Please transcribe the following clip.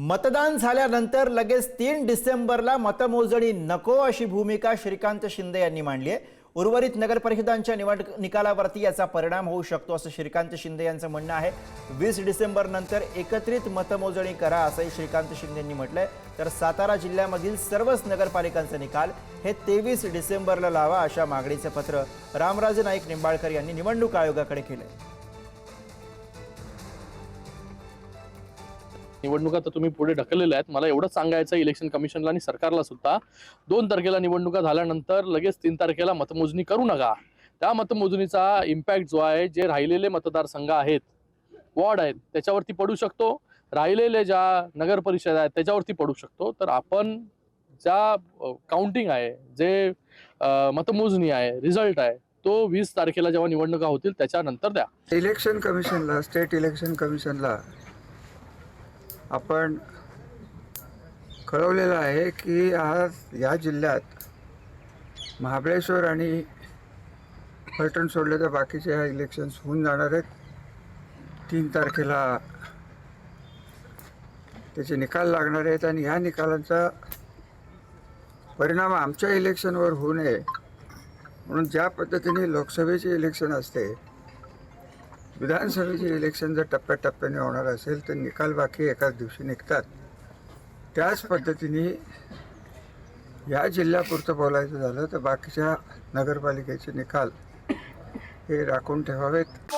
मतदान झाल्यानंतर लगेच तीन डिसेंबरला मतमोजणी नको अशी भूमिका श्रीकांत शिंदे यांनी मांडली आहे. उर्वरित नगरपरिषदांच्या निवड निकालावरती याचा परिणाम होऊ शकतो असं श्रीकांत शिंदे यांचं म्हणणं आहे. वीस डिसेंबर नंतर एकत्रित मतमोजणी करा असंही श्रीकांत शिंदे यांनी म्हटलंय. तर सातारा जिल्ह्यामधील सर्वच नगरपालिकांचे निकाल हे तेवीस डिसेंबरला लावा अशा मागणीचे पत्र रामराजे नाईक निंबाळकर यांनी निवडणूक आयोगाकडे केलंय. निवडणुका तर तुम्ही पुढे ढकललेल्या आहेत. मला एवढंच सांगायचं आहे इलेक्शन कमिशनला आणि सरकारला सुद्धा. दोन तारखेला निवडणुका झाल्यानंतर लगेच तीन तारखेला मतमोजणी करू नका. त्या मतमोजणीचा इम्पॅक्ट जो आहे जे राहिलेले मतदारसंघ आहेत वॉर्ड आहेत त्याच्यावरती पडू शकतो. राहिलेले ज्या नगर परिषद आहेत त्याच्यावरती पडू शकतो. तर आपण ज्या काउंटिंग आहे जे मतमोजणी आहे रिझल्ट आहे तो वीस तारखेला जेव्हा निवडणुका होतील त्याच्यानंतर द्या. इलेक्शन कमिशनला स्टेट इलेक्शन कमिशनला आपण कळवलेलं आहे की आज या जिल्ह्यात महाबळेश्वर आणि फलटण सोडले तर बाकीचे ह्या इलेक्शन्स होऊन जाणार आहेत. तीन तारखेला त्याचे निकाल लागणार आहेत आणि ह्या निकालांचा परिणाम आमच्या इलेक्शनवर होऊ नये. म्हणून ज्या पद्धतीने लोकसभेचे इलेक्शन असते विधानसभेचे इलेक्शन जर टप्प्याटप्प्याने होणार असेल तर निकाल बाकी एकाच दिवशी निघतात. त्याच पद्धतीने या जिल्ह्यापुरतं बोलायचं झालं तर बाकीच्या नगरपालिकेचे निकाल हे राखून ठेवावेत.